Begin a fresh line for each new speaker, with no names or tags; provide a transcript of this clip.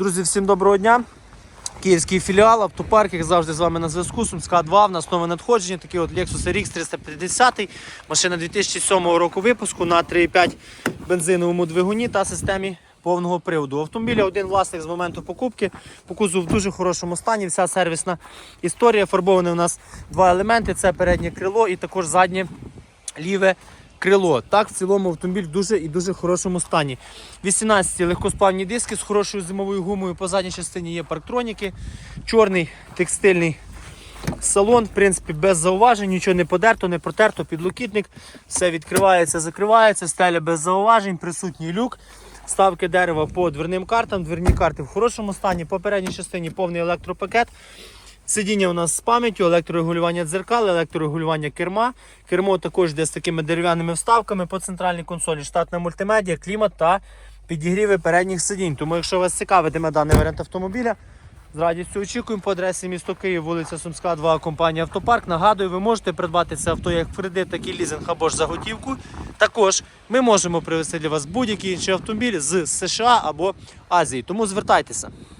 Друзі, всім доброго дня. Київський філіал, автопарк, як завжди з вами на зв'язку. Сумська 2, в нас нове надходження. Такий от Lexus RX 350. Машина 2007 року випуску на 3,5 бензиновому двигуні та системі повного приводу. Автомобіля один власник з моменту покупки. По кузову в дуже хорошому стані. Вся сервісна історія. Фарбовані у нас два елементи: це переднє крило і також заднє ліве крило. Так, в цілому автомобіль в дуже і дуже хорошому стані. 18 легкосплавні диски з хорошою зимовою гумою. По задній частині є парктроніки, чорний текстильний салон, в принципі, без зауважень, нічого не подерто, не протерто, підлокітник. Все відкривається, закривається, стеля без зауважень, присутній люк. Ставки дерева по дверним картам, дверні карти в хорошому стані. По передній частині повний електропакет. Сидіння у нас з пам'яттю, електрорегулювання дзеркал, електрорегулювання керма. Кермо також йде з такими дерев'яними вставками по центральній консолі, штатна мультимедіа, клімат та підігріви передніх сидінь. Тому, якщо вас цікавитиме даний варіант автомобіля, з радістю очікуємо по адресі місто Київ, вулиця Сумська, 2, компанія Автопарк. Нагадую, ви можете придбати це авто як в кредит, так і лізинг або ж за готівку. Також ми можемо привезти для вас будь-який інший автомобіль з США або Азії. Тому звертайтеся.